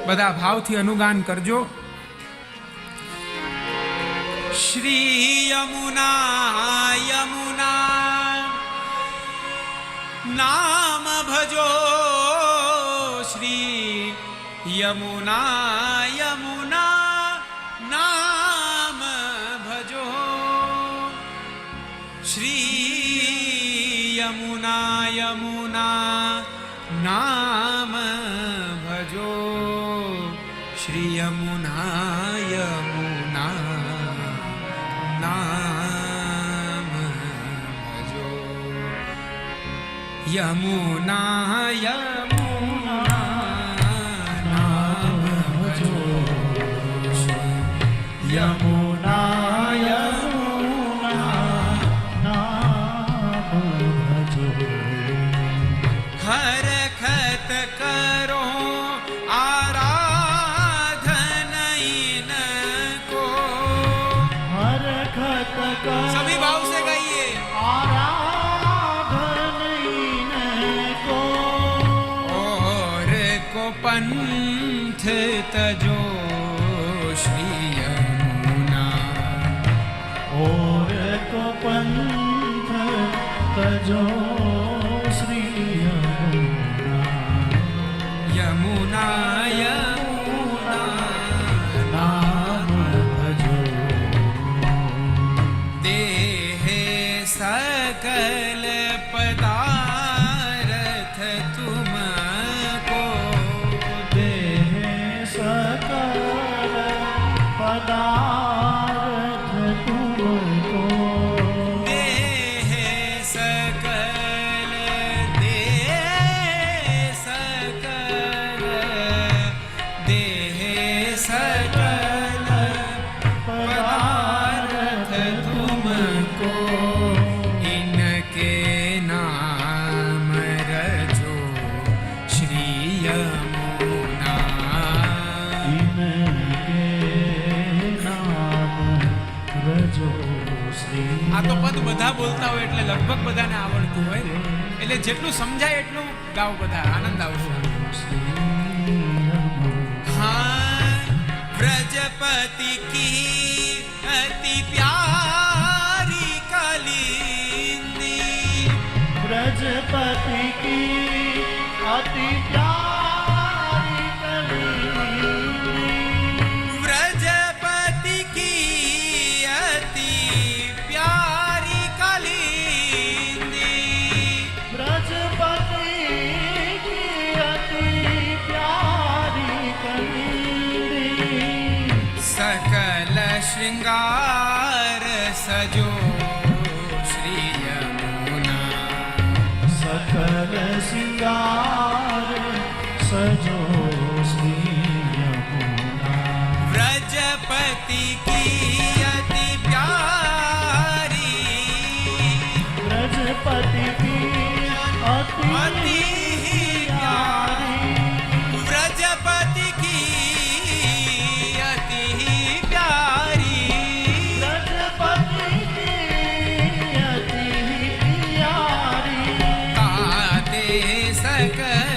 બધા ભાવથી અનુગાન કરજો શ્રી યમુના યમુના નામ ભજો શ્રી યમુના યમુના નામ ભજો શ્રી યમુના યમુના નામ ભજો શ્રી યમુના યમુના નામ જો યમુના યમુના તજો શ્રી યમુના ઓર કો પંથ તજો શ્રી યમુના યમુના આ તો પદ બધા બોલતા હોય એટલે લગભગ બધાને આવડતું હોય. એટલે જેટલું સમજાય એટલું ગાવ બધા. આનંદ આવશે. હા પ્રજપતિ કી અતિ પ્યાર શૃંગાર સજો सकल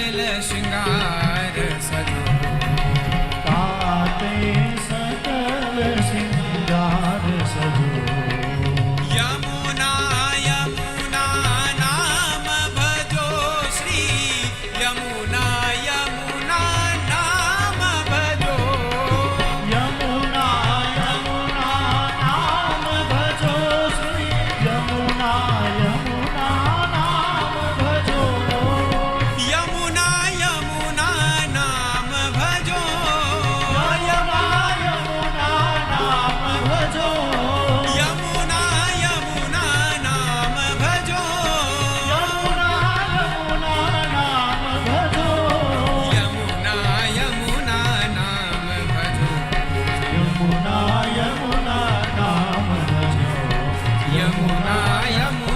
నాయము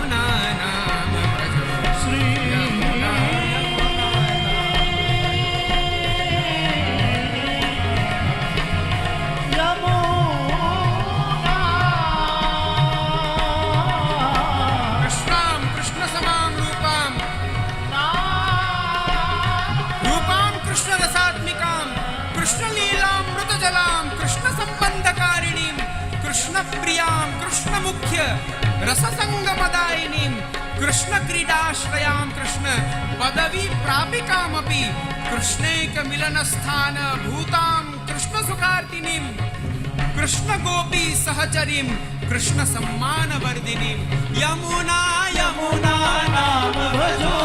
रससङ्गमदायिनीं कृष्णक्रीडाश्रयां कृष्ण पदवी प्रापिकामपि कृष्णैकमिलनस्थानभूतां कृष्णसुखार्तिनीं कृष्णगोपी सहचरीं कृष्णसम्मानवर्दिनीं यमुना यमुना नाम भजो।